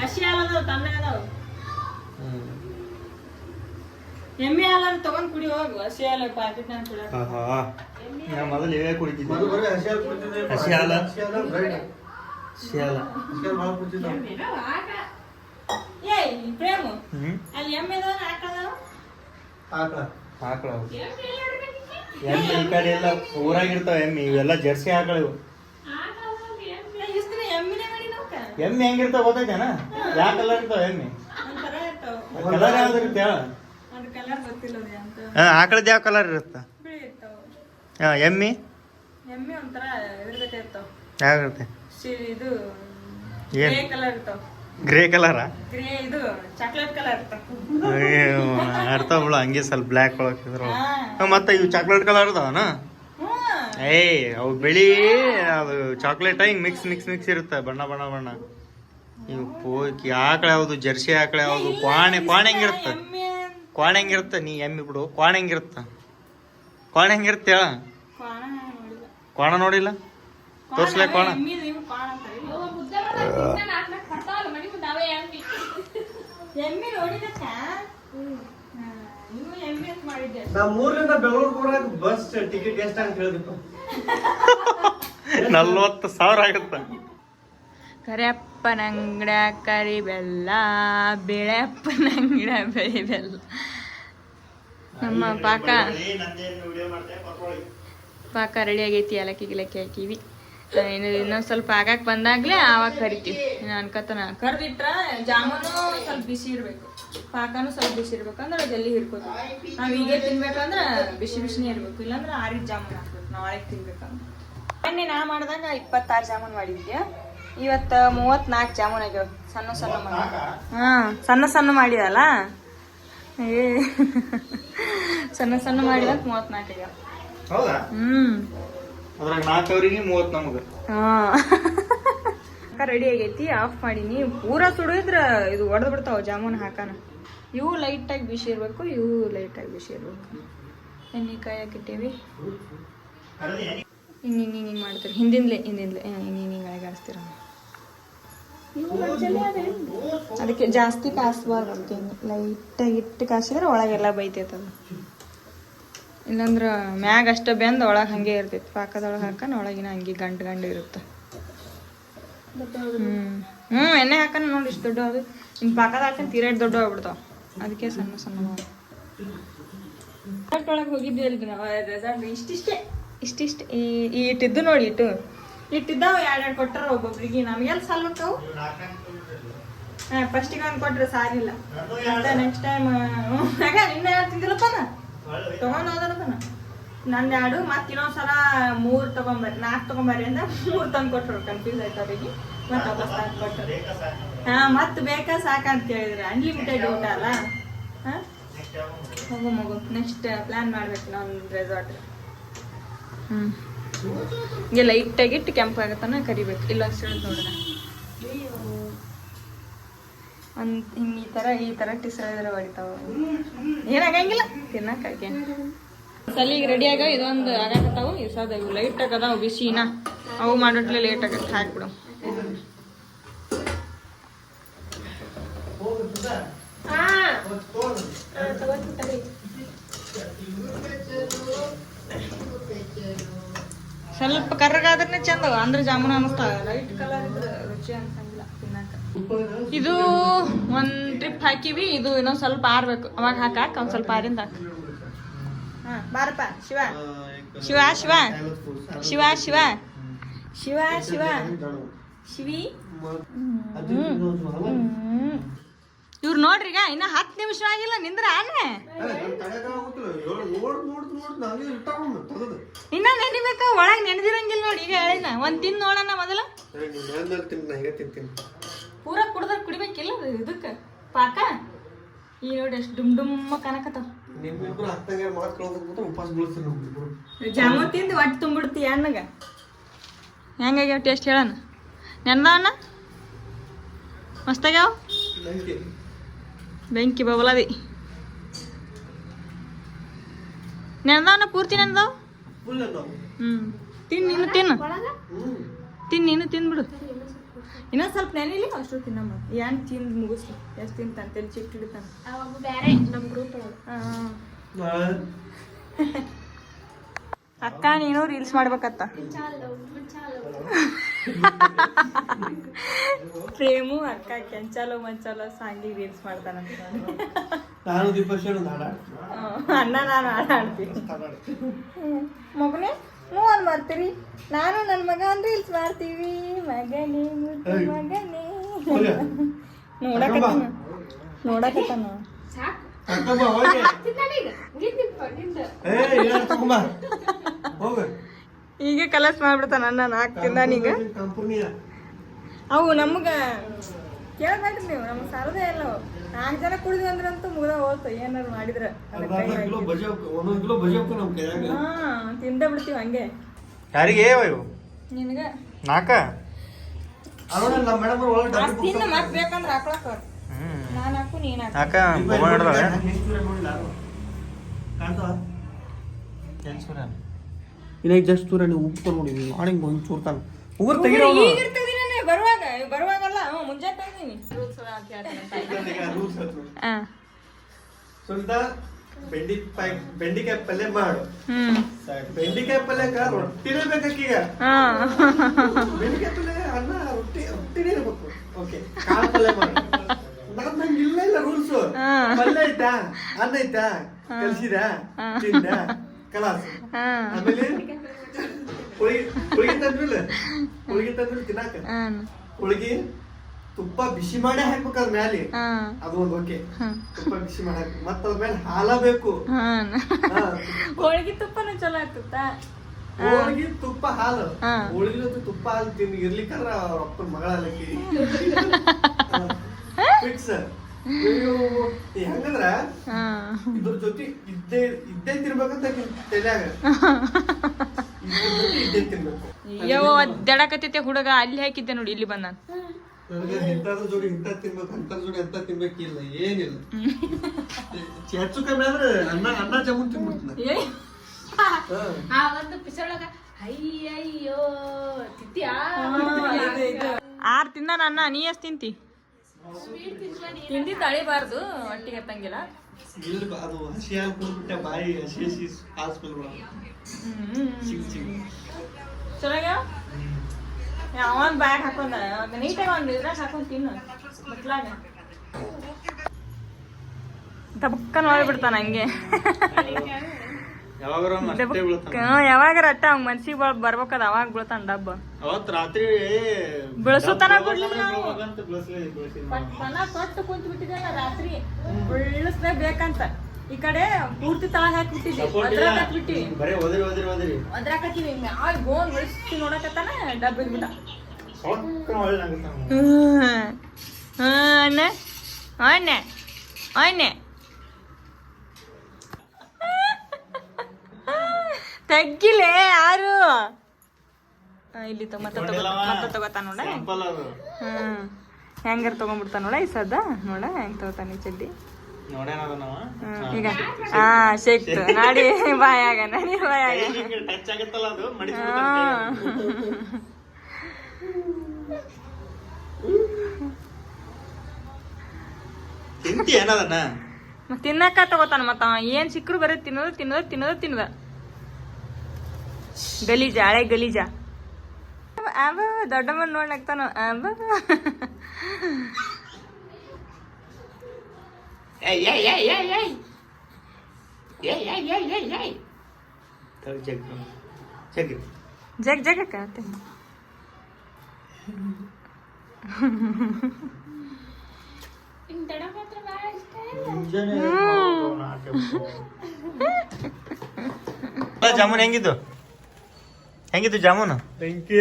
ಹಸಿ ಹಾಲದ ತಂದೆ ತಮ್ಮ ಅದಾವ. ಎಮ್ಮೆ ಹಾಲು ತಗೊಂಡ್ ಕುಡಿ ಹೋಗು. ಹಸಿ ಹಾಲು ಪ್ಯಾಕೆಟ್ ನಾನು ಆಹಾ ನಾ ಮೊದಲು ಇವೇ ಕುಡಿತಿದ್ದೆ. ಮೊದ್ಲು ಬರೀ ಹಸಿ ಹಾಲು ಕುಡಿತಿದ್ದೆ. ಹಸಿ ಹಾಲ? ಹಸಿ ಹಾಲು ಬ್ರೆಡ್. ಶಿಯಾಲ ಹಸಿ ಹಾಲು ಭಾಳ ಕುಡಿತಿದ್ದೆ. ಏಯ್ ಪ್ರೇಮ. ಅಲ್ಲಿ ಎಮ್ಮೆ ಅದಾವ ಹಾಕದಾವ ಆಕಳ. ಆಕಳ. ಎಮ್ಮೆ ಈ ಕಡೆ ಎಲ್ಲ ಊರಾಗಿರ್ತಾವ ಎಮ್ಮೆ ಇವೆಲ್ಲ ಜರ್ಸಿ ಆಕಳ ಇವು ಎಮ್ಮೆ ಹೆಂಗಿರ್ತಾವ ಗೊತ್ತೈತೇನ ಯಾವ ಕಲರ್ ಇರ್ತಾವ ಎಮ್ಮೆ? ಕಲರ್ ಯಾವ್ದು ಇರುತ್ತೆ ಹೇಳ. ಆಕಳದ ಯಾವ ಕಲರ್ ಇರುತ್ತ? ಹಾ ಎಮ್ಮೆ? ಎಮ್ಮೆ ಒಂಥರ ಯಾವ ಇರುತ್ತೆ? ಏನ್? ಗ್ರೇ ಕಲರ್ ಇರ್ತಾವ ಕಲರಾ ಗ್ರೇ ಇದು ಚಾಕ್ಲೇಟ್ ಕಲರ್ ಇರ್ತಾವ ಇರ್ತಾವ ಬಿಡು ಹಂಗೆ ಸ್ವಲ್ಪ ಬ್ಲ್ಯಾಕ್ ಒಳಗಿದ್ರು. ಮತ್ತೆ ಇವು ಚಾಕ್ಲೇಟ್ ಕಲರ್ ಅದಾವನ ಏ ಏಯ್ ಅವು ಬಿಳಿ ಅದು ಚಾಕ್ಲೇಟ್ ಹಿಂಗ್ ಮಿಕ್ಸ್ ಮಿಕ್ಸ್ ಮಿಕ್ಸ್ ಇರುತ್ತೆ ಬಣ್ಣ ಬಣ್ಣ ಬಣ್ಣ. ಇವು ಪೋಕಿ ಆಕಳೆ ಯಾವ್ದು ಜರ್ಸಿ ಆಕಳೆ ಯಾವ್ದು ಕ್ವಾಣೆ ಕ್ವಾಣೆ ಹೆಂಗಿರುತ್ತೆ ಕ್ವಾಣೆ ಹೆಂಗಿರುತ್ತೆ ನೀ ಎಮ್ಮಿ ಬಿಡು ಕ್ವಾಣೆ ಹೆಂಗಿರುತ್ತೆ ಕ್ವಾಣೆ ಹೆಂಗಿರುತ್ತೆ ಹೇಳ? ಕ್ವಾಣ ನೋಡಿಲ್ಲ. ಕ್ವಾಣ ನೋಡಿಲ್ಲ? ತೋರ್ಸ್ಲೇ ಕ್ವಾಣ. ಎಮ್ಮೆ ನೋಡಿದಕ್ಕ ಎಮ್ಮೆ ಅಂತ ಮಾಡಿದ್ದೆ ಬೆಂಗಳೂರು ಬಸ್ ಟಿಕೆಟ್ ಎಷ್ಟಾಗ ಹೇಳಿದಪ್ಪ ನಲ್ವತ್ತು ಸಾವಿರ ಆಗುತ್ತೆ. ಕರಿಯಪ್ಪನಂಗಡ ಕರಿ ಬೆಲ್ಲ ಅಂಗಡ ಬೆಳಿ ಬೆಲ್ಲ ನಮ್ಮ ಪಾಕ ಪಾಕ ರೆಡಿ ಆಗೈತಿ ಏಲಕ್ಕಿ ಗಿಲಕ್ಕಿ ಹಾಕಿವಿ. ಆ, ಇನ್ನು ಇನ್ನೊಂದ್ ಸ್ವಲ್ಪ ಆಗಾಕ್ ಬಂದಾಗ್ಲೇ ಆವಾಗ ಕರಿತೀವಿ. ಇನ್ನು ಅನ್ಕತನ ಕರ್ದಿಟ್ರ ಜಾಮೂನು ಸ್ವಲ್ಪ ಬಿಸಿ ಇರ್ಬೇಕು. ಪಾಕನು ಸ್ವಲ್ಪ ಬಿಸಿ ಇರ್ಬೇಕಂದ್ರೆ ಜಲ್ದಿ ಹಿಡ್ಕೋತೀವಿ. ನಾವ್ ಈಗ ತಿನ್ಬೇಕಂದ್ರ ಬಿಸಿ ಬಿಸಿನೇ ಇರ್ಬೇಕು. ಇಲ್ಲಾಂದ್ರೆ ಆರಿದ ಜಾಮೂನ್ ಹಾಕ್ಬೇಕು. ನಾಳೆ ತಿನ್ಬೇಕಂದ್ರೆ. ಮೊನ್ನೆ ನಾ ಮಾಡಿದಾಗ ಇಪ್ಪತ್ತಾರು ಜಾಮೂನ್ ಮಾಡಿದ್ದೆ. ಇವತ್ತು ಮೂವತ್ನಾಲ್ಕು ಜಾಮೂನ್ ಆಗ್ಯಾವ. ಸಣ್ಣ ಸಣ್ಣ ಮಾಡಿ ಹಾ ಸಣ್ಣ ಸಣ್ಣ ಮಾಡಿದಲ್ಲ? ಏ. ಸಣ್ಣ ಸಣ್ಣ ಮಾಡಿದಾಗ ಮೂವತ್ನಾಲ್ಕು ಆಗ್ಯಾವ. ಹೌದಾ? ಹ್ಮ್ ನಾಲ್ಕು ಅವ್ರಿಗೆ ಮೂವತ್ತು ರೆಡಿ ಆಗೈತಿ ಆಫ್ ಮಾಡೀನಿ. ಪೂರ ಸುಡಿದ್ರ ಇದು ಒಡೆದು ಬಿಡ್ತಾವ ಜಾಮೂನ್ ಹಾಕಾನ. ಇವು ಲೈಟಾಗಿ ಬಿಸಿ ಇರ್ಬೇಕು ಇವು ಲೈಟಾಗಿ ಬಿಸಿ ಇರ್ಬೇಕು ಎಣ್ಣೆ ಹಾಕಿಟ್ಟೇವಿ. ಹಿಂಗೆ ಹಿಂಗೆ ಹಿಂಗೆ ಮಾಡ್ತೀರಿ. ಹಿಂದಿಂದ್ಲೆ ಹಿಂದಿಂದ್ಲೆ. ಹಿಂಗೆ ಹಿಂಗೆ ಅಳಗಾಡಿಸ್ತೀರ. ಅದಕ್ಕೆ ಜಾಸ್ತಿ ಕಾಸ್ಬಾರ್ದು ಲೈಟಾಗಿ ಇಟ್ಟು ಕಾಸಿದ್ರೆ ಒಳಗೆಲ್ಲ ಬೈತೈತದ ಇಲ್ಲಂದ್ರ ಮ್ಯಾಗ ಅಷ್ಟ ಬೆಂದ ಒಳಗೆ ಹಂಗೆ ಇರ್ತೈತಿ ಪಾಕದೊಳಗೆ ಹಾಕನ ಒಳಗಿನ ಹಂಗೆ ಗಂಟು ಗಂಟು ಇರುತ್ತೆ. ಹ್ಮ್. ಹ್ಞೂ ಎಣ್ಣೆ ಹಾಕನ ನೋಡಿ ಇಷ್ಟು ದೊಡ್ಡ ಅದು. ಇನ್ನು ಪಾಕದ ಹಾಕನ್ ತೀರೇಟ್ ದೊಡ್ಡ ಆಗ್ಬಿಡ್ತಾವ. ಅದಕ್ಕೆ ಸಣ್ಣ ಸಣ್ಣ ಒಳಗೆ ಹೋಗಿದ್ವಿ ನಾವು ರೆಸಾರ್ಟ್ ಇಷ್ಟಿಷ್ಟೇ. ಇಷ್ಟಿಷ್ಟ ಈ ಈ ಇಟ್ಟಿದ್ದು ನೋಡಿ ಇಟ್ಟು. ಇಟ್ಟಿದ್ದಾವ ಎರಡು ಎರಡು ಕೊಟ್ಟಾರ ಒಬ್ಬೊಬ್ರಿಗೆ. ನಮಗೆಲ್ಲ ಸಲ್ಬೇಕಾವು ಹಾಂ ಫಸ್ಟಿಗೆ ಒಂದು ಕೊಟ್ರೆ ಸಾರಿಲ್ಲ ನೆಕ್ಸ್ಟ್ ಟೈಮ್ ಇನ್ನ ಯಾರು ಎರಡು ತಿಂದಿಲ್ಲಪ್ಪನ ತಗೊಂಡ್ ಹೋದನಪ್ಪನ ನಂದು ಎರಡು, ಮತ್ತೆ ಇನ್ನೊಂದ್ಸಲ ಮೂರು ತಗೊಂಬರ್ರಿ ನಾಲ್ಕು ತಗೊಂಬರ್ರಿ ಅಂತ ಮೂರು ತಂದು ಕೊಟ್ರು ಕನ್ಫ್ಯೂಸ್ ಆಯ್ತು ಅವ್ರಿಗೆ. ಮತ್ತೆ ವಾಪಸ್ ತಂದು ಕೊಟ್ಟರು ಹಾಂ, ಮತ್ತೆ ಬೇಕಾ ಸಾಕಂತ ಕೇಳಿದ್ರೆ. ಅನ್ಲಿಮಿಟೆಡ್ ಊಟ ಅಲ್ಲ? ಹೋಗು ಮಗು ನೆಕ್ಸ್ಟ್ ಪ್ಲಾನ್ ಮಾಡ್ಬೇಕು ನಾವು ರೆಸಾರ್ಟ್ ಹ್ಞೂ ಹಿಂಗೆ ಲೈಟಾಗಿಟ್ಟು ಕೆಂಪಾಗತ್ತನ ಕರಿಬೇಕು. ಇಲ್ಲ ಸಿಳಿದು ನೋಡೋಣ. ಒಂದು ಹಿಂಗೆ ಈ ಥರ ಈ ಥರ ಟಿಸ್ರಿದ್ರೆ ಹೊಡಿತಾವ. ಏನಾಗಂಗಿಲ್ಲ ತಿನ್ನಕ್ಕಾಗೆ ಸಲಿಗೆ ರೆಡಿ ಆಗ ಇದೊಂದು ಆಗಾಕತ್ತಾವು. ಇಸಾದ ಇವು ಲೈಟ್ ಆಗದಾವು ಬಿಸಿನ. ಅವು ಮಾಡೋಟ್ಲೆ ಲೇಟ್ ಆಗತ್ತೆ ಹಾಕ್ಬಿಡು ಸ್ವಲ್ಪ ಕರ್ರಗಾದ್ರೆ ಚಂದ ಅಂದ್ರೆ ಜಾಮೂನ್ ಅನಿಸ್ತಾವ ಲೈಟ್ ಕಲರ್ ಇದ್ರೆ ರುಚಿ ತಿನ್ನಕ ಇದು ಒಂದ್ ಟ್ರಿಪ್ ಹಾಕಿವಿ ಇದು ಇನ್ನೊಂದ್ ಸ್ವಲ್ಪ ಆರ್ಬೇಕು ಅವಾಗ ಹಾಕಾಕ ಒಂದ್ ಸ್ವಲ್ಪ ಆರಿಂದ ಹಾಕ. ಹಾ ಬಾರಪ್ಪ ಶಿವ. ಶಿವ ಶಿವ. ಶಿವ ಶಿವ. ಶಿವ ಶಿವ. ಶಿವಿ. ಇವ್ರು ನೋಡ್ರಿ ಈಗ ಇನ್ನ ಹತ್ತು ನಿಮಿಷ ಆಗಿಲ್ಲ ನಿಂದ್ರ ಆನೆ. ಇನ್ನ ನೆನಿಬೇಕ ಒಳಗ್ ನೆನೆದಿರಂಗಿಲ್ಲ ನೋಡಿ ಈಗ ಹೇಳಿನ ಒಂದ್ ತಿಂದ್ ನೋಡೋಣ ಮೊದಲ. ಪೂರ ಕುಡ್ದ್ರ ಕುಡಿಬೇಕಿಲ್ಲ ಇದಕ್ಕೆ? ಪಾಕ? ಈ ನೋಡಿ ಎಷ್ಟು ಡುಮ್ ಡುಮ್ಮ ಕನಕತಾವ ನಿಮ್ಮಿಬ್ರು ತಿಂದು ಹೊಟ್ಟೆ ತುಂಬಿಡ್ತಿ ಅನ್ನಗ ಹೆಂಗಾಗ್ಯಾವ ಟೇಸ್ಟ್ ಹೇಳೋಣ? ನೆನ್ದಾವಣ್ಣ ಮಸ್ತಾಗ್ಯಾವ? ಬೆಂಕಿ. ಬಬಲದಿ. ಅಣ್ಣ ಪೂರ್ತಿ ನೆನ್ದಾವ. ಹ್ಞೂ ತಿನ್ನ ನೀನು ತಿನ್ನು. ತಿನ್ನು ನೀನು ತಿನ್ಬಿಡು. ಇನ್ನೊಂದ್ ಸ್ವಲ್ಪ ನೆನಿಲಿ ಅಷ್ಟು ತಿನ್ನಮ್ಮ ಏನ್ ತಿಂದು ಮುಗಿಸ್ಲಿ. ಎಷ್ಟು ತಿಂತಾನೆ ತಲೆ ಚಿಟ್ಟು ಹಿಡಿತಾನೆ. ಅಕ್ಕ ನೀನು ರೀಲ್ಸ್ ಮಾಡ್ಬೇಕತ್ತ? ಪ್ರೇಮು ಅಕ್ಕ ಕೆಂಚಾಲೋ ಮಂಚಾಲೋ ಸಾಂಗಿ ರೀಲ್ಸ್ ಮಾಡ್ತಾನಂತ ನಾನು. ಅಣ್ಣ ನಾನು ಆಟ ಆಡ್ತೀನಿ ಮಗನೇ? ಹ್ಞೂ ಅಲ್ಲಿ ಮಾಡ್ತೀರಿ? ನಾನು ನನ್ನ ಮಗ ಒಂದು ರೀಲ್ಸ್ ಮಾಡ್ತೀವಿ. ಮಗನೇ ಮುದ್ದು ಮಗನೇ. ನೋಡಕತ್ತಾನ. ನೋಡಕತ್ತಾನ. ಇಲ್ಲ ಈಗ. ಕಲರ್ಸ್ ಮಾಡ್ಬಿಡ್ತಾನ ಅಣ್ಣ ನಾಲ್ಕು ತಿಂದಾನೀಗ ಅವು ನಮ್ಗ ಕೇಳ್ಬೇಡ್ರಿ ನೀವು ನಮ್ಗೆ ಸರದೇ ಇಲ್ಲ ಅವು. ನಾಲ್ಕು ಜನ ಕುಡಿದ್ವಿ ಅಂದ್ರಂತೂ ಮುಗ್ದ ಹೋತು ಏನಾರು ಮಾಡಿದ್ರ ಅದಕ್ಕೆ ಕೈ ಅರ್ಧ ಕಿಲೋ ಹಾಕಿ. ಬಜಿ ಒಂದೊಂದು ಕಿಲೋ ಬಜಿ ನಮ್ಮ ಕೈಯಾಗ. ಹಾ ತಿಂದ ಬಿಡ್ತೀವಿ ಹಂಗೆ. ಯಾರಿಗೆ ಇವು ನಿನಗ? ನಾಕ? ಅರೋಣ ನಮ್ಮ ಮೇಡಮ್ ಒಳಗೆ ಅಷ್ಟ್ ತಿನ್ನ ಮತ್ ಬೇಕಂದ್ರೆ ಹಾಕೊಳಕ ಹ್ಮ್. ನಾನು ಹಾಕು ನೀನು ಹಾಕು. ನಾಕ ಮೊಬೈಲ್ ಹಿಡ್ದಾಳೆ ನೋಡಿಲ್ಲ ಕಾಣ್ತಾವ ಕೆಲ್ಸೂರ ಇನ್ನಾಗ ಜಸ್ಟ್ ಚೂರ ನೀವು ಉಪ್ಪು ಒಂದು ಬರುವಾಗ ಬರುವಾಗಲ್ಲ ಮುಂಜಾನೆ ತೆಗ್ದೀನಿ. ಹಾ ಸುನಿತಾ ಬೆಂಡಿಕಾಯಿ ಬೆಂಡಿಕಾಯಿ ಪಲ್ಯ ಮಾಡು ಹ್ಮ್ ಬೆಂಡಿಕಾಯಿ ಪಲ್ಯಕ್ಕ ರೊಟ್ಟಿನೇ ಬೇಕೀಗ ಹಾ ಬೆಂಡಿಕಾಯಿ ಪಲ್ಯ ಅನ್ನ ರೊಟ್ಟಿ ರೊಟ್ಟಿನೇ ಇರ್ಬೇಕು ಓಕೆ ಕಾಳು ಪಲ್ಯ ಮಾಡು ನಾನ್ ನಂಗೆ ಇಲ್ಲ ಇಲ್ಲ ರೂಲ್ಸ್ ಹಾ. ಪಲ್ಯ ಐತಾ ಅನ್ನ ಐತಾ ಕಲ್ಸಿದ ತಿಂದ ಕಲಾಸ್ ಹಾ ಆಮೇಲೆ ಹೋಳಿಗೆ ಹೋಳಿಗೆ ತಂದ್ಮೇಲೆ ಹೋಳಿಗೆ ತಂದ್ಮೇಲೆ ತಿನ್ನಾಕ ಹಾ ಹೋಳಿಗೆ ತುಪ್ಪ ಬಿಸಿ ಮಾಡೇ ಹಾಕ್ಬೇಕಾದ್ರೆ ಮ್ಯಾಲೆ. ಹಾ. ಅದು ಒಂದು ಓಕೆ. ತುಪ್ಪ ಬಿಸಿ ಮಾಡಿ ಹಾಕ್ಬೇಕು. ಮತ್ತ ಅದ್ರ ಮೇಲೆ ಹಾಲ ಬೇಕು. ಹೋಳಿಗೆ ತುಪ್ಪನೂ ಚಲೋ ಆಗ್ತದ ಹೋಳಿಗೆ ತುಪ್ಪ ಹಾಲು. ಹಾ. ಹೋಳಿಗೆ ಜೊತೆ ತುಪ್ಪ ಹಾಲು ತಿನ್ ಇರ್ಲಿಕ್ಕಂದ್ರ ಅವ್ರ ಅಪ್ಪನ ಮಗಳ ಫಿಕ್ಸ್ ಹೆಂಗಂದ್ರ ಹಾ. ಇದ್ರ ಜೊತೆ ಇದ್ದೇ ಇದ್ದೇ ತಿನ್ಬೇಕಂತ ತಲ್ಯಾಗ. ಇದ್ದೇ ತಿನ್ಬೇಕು. ಅಯ್ಯೋ ದಡಕತ್ತೈತೆ ಹುಡುಗ ಅಲ್ಲಿ ಹಾಕಿದ್ದೆ ನೋಡಿ ಇಲ್ಲಿ ಬಂದ ನನಗೆ ಇಂಥದ್ರ ಜೋಡಿ ಇಂಥ ತಿನ್ಬೇಕು ಅಂತ ಜೋಡಿ ಅಂತ ತಿನ್ಬೇಕಿಲ್ಲ ಏನಿಲ್ಲ. ಹೆಚ್ಚು ಕಮ್ಮಿ ಆದ್ರೆ ಅನ್ನ ಅನ್ನ ಜಾಮೂನ್ ತಿನ್ಬಿಡ್ತೀನಿ ಆ ಒಂದು ಪಿಸೊಳಗ ಅಯ್ಯಯ್ಯೋ ತಿತ್ಯಾ? ಆರ್ ತಿಂದ ನನ್ನ ನೀ ಎಷ್ಟು ತಿಂತಿ? ತಿಂದಿದ್ದು ಅಳಿಬಾರ್ದು ಒಟ್ಟಿಗೆ ಹತ್ತಂಗಿಲ್ಲ. ಇಲ್ಲ ಅದು ಹಸಿ ಬಾಯಿ ಹಸಿ ಹಸಿ ಹಾಲು ಸ್ಮೆಲ್ ಬರೋದು ಚಿಕ್ ಚಿಕ್ ಚಲೋ ಅವನ್ ಬ್ಯಾಗ್ ಹಾಕೊಂಡ ನೀಟಾಗಿ ಒಂದು ಇದ್ರಾಗ ಹಾಕೊಂಡ್ ತಿನ್ನು ಬಟ್ಲಾಗ ದಬಕ್ಕ ನೋಡ್ಬಿಡ್ತಾನ ಹಂಗೆ ಯಾವಾಗಾರ ಯಾವಾಗ ಅಟ್ಟ ಅವ್ನ ಮನ್ಸಿಗೆ ಬರ್ಬೇಕದ ಅವಾಗ ಬೀಳ್ತಾನ ಡಬ್ಬ. ಅವತ್ ರಾತ್ರಿ ಬೆಳ್ಸ್ಲೇ- ಬೆಳ್ಸಿಲ್ಲ. ಕುಂತ ಬಿಟ್ಟಿದ್ದಲ್ಲ ರಾತ್ರಿ. ಬೇಕಂತ ಈ ಕಡೆ ಪೂರ್ತಿ ತಳ ಹಾಕ್ಬಿಟ್ಟಿದ್ವಿ Support ಇಲ್ಲ. ಅದ್ರಾಗ ಹಾಕ್ಬಿಟ್ಟಿವಿ ಬರೇ ಒದರಿ ಒದರಿ ಒದರಿ ಅದ್ರಾಕತ್ತೀವಿ ಮ್ಯಾಲ ಗೋನ್ ಬೆಳೆಸಿ ನೋಡಕತ್ತಾನ ಡಬ್ಬ ಇದ್ಬಿಟ್ಟ. ಸೊಕ್ಕ ಅಣ್ಣ. ಅಣ್ಣ. ಅಣ್ಣ. ತಗ್ಗಿಲೆ ಯಾರು? ಇಲ್ಲಿ ತಗೋತಾನೋಡ ಮತ್ತೆ ತಗೋತಾನ ನೋಡ. ಹ್ಮ್. ಹೆಂಗಾರ ತಗೊಂಡ್ಬಿಡ್ತಾನ ನೋಡ ಈ ಸದ್ದ? ನೋಡ ಹೆಂಗ್ ತಗೋತಾನೆ ಚಡ್ಡಿ? ಹಾ, ಸಿಕ್ತು, ನಾಡಿ ಬಾಯಾಗ ನಡಿ ತಿನ್ನಕ ತಗೋತಾನ ಮತ್ತ ಏನ್ ಸಿಕ್ಕರು ಬರೀ ತಿನ್ನೋದು ತಿನ್ನೋದು ತಿನ್ನೋದು ತಿನ್ನದ. ಗಲೀಜ ಹಳೆ ಗಲೀಜ. ಅವ ದೊಡ್ಡಮ್ಮನ್ ನೋಡ್ಲಾಗ್ತಾನ ಅವ ತಡಿ, ಜಗ್ ಜಗ್ ಜಗ್ ಜಗಕ್ಕ ನಿನ್ ದಡ ಮಾತ್ರ ಭಾಳ ಇಷ್ಟ ಮುಂಜಾನೆ ನಾಲ್ಕು ಜಾಮೂನ್ ಹೆಂಗಿದ್ದು ಹೆಂಗಿತ್ತು ಜಾಮೂನು ಬೆಂಕಿ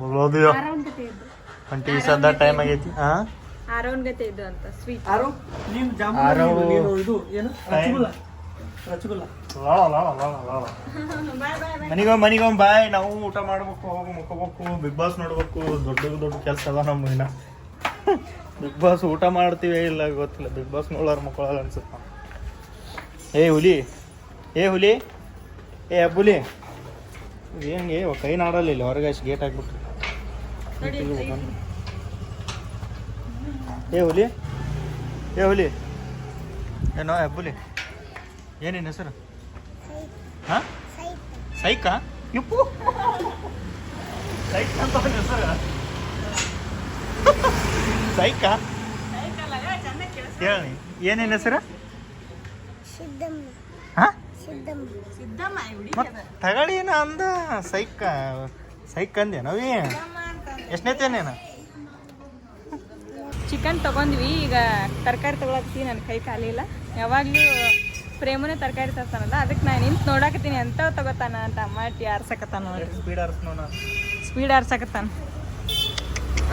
ಬಗ್ಳೋದಿಯೋ ಆರಾಮತೆ ಇದ್ದು ಒಂಟಿ ಸದ್ದ ಟೈಮ್ ಆಗೈತಿ ಹಾ ಆರೋನ್ ಗತೆ ಇದು ಅಂತ ಸ್ವೀಟ್ ಆರು ನೀನು ಜಾಮೂನ್ ಆರು. ನೀನು- ನೀನು ಇದು ಏನು? ರಸಗುಲ್ಲ ರಸಗುಲ್ಲ ಮನಿಗೋ ಮನಿಗೋ ಬಾಯ್. ನಾವು ಊಟ ಮಾಡ್ಬೇಕು ಹೋಗಿ ಮುಕ್ಕೋಬೇಕು ಬಿಗ್ ಬಾಸ್ ನೋಡ್ಬೇಕು. ದೊಡ್ಡ ದೊಡ್ಡ ಕೆಲಸ ಅದ ನಮ್ಮ ಇನ್ನ ಬಿಗ್ ಬಾಸ್ ಊಟ ಮಾಡ್ತೀವಿ ಇಲ್ಲ ಗೊತ್ತಿಲ್ಲ. ಬಿಗ್ ಬಾಸ್ ನೋಡೋರು ಮಕ್ಕಳ ಅನ್ಸುತ್ತ ಏ ಹುಲಿ. ಏ ಹುಲಿ. ಏ ಅಬ್ಬುಲಿ. ಹೆಂಗೆ ಕೈ ನಾಡಲ್ಲ ಇಲ್ಲಿ ಹೊರಗೆ ಅಷ್ಟು ಗೇಟ್ ಹಾಕ್ಬಿಟ್ರಿ. ಏ ಹುಲಿ? ಏ ಹುಲಿ? ಏನೋ ಹೆಬ್ಬುಲಿ ಏನೇನು ಹೆಸರು? ಹಾ? ಸೈಕ? ಇಪ್ಪು ಸೈಕ್ ಅಂತ ಹೆಸರು. ಸೈಕಾ? ಹೇಳಿ. ಏನೇನು ಹೆಸರು? ಹಾ? ಅಂದ. ಸೈಕ. ಸೈಕ್ ಅಂದೆ. ಎಷ್ಟನೇ ಎಷ್ಟನೇತೇನೇನ ಚಿಕನ್ ತಗೊಂಡ್ವಿ. ಈಗ ತರಕಾರಿ ತಗೊಳತ್ತಿ ನನ್ನ ಕೈ ಖಾಲಿ ಇಲ್ಲ. ಯಾವಾಗ್ಲೂ ಪ್ರೇಮನೇ ತರಕಾರಿ ತರ್ತಾನಲ್ಲ ಅದಕ್ಕೆ ನಾನು ನಿಂತು ನೋಡಾಕತ್ತೀನಿ ಎಂಥವ್ ತಗೋತಾನ ಅಂತ ಅಮ್ಮಟ್ಟಿ ಆರ್ಸಕತ್ತಾನ ನೋಡ್ರಿ ಸ್ಪೀಡ್ ಆರ್ಸ್ನೋಣ? ಸ್ಪೀಡ್ ಆರ್ಸಕತ್ತಾನ.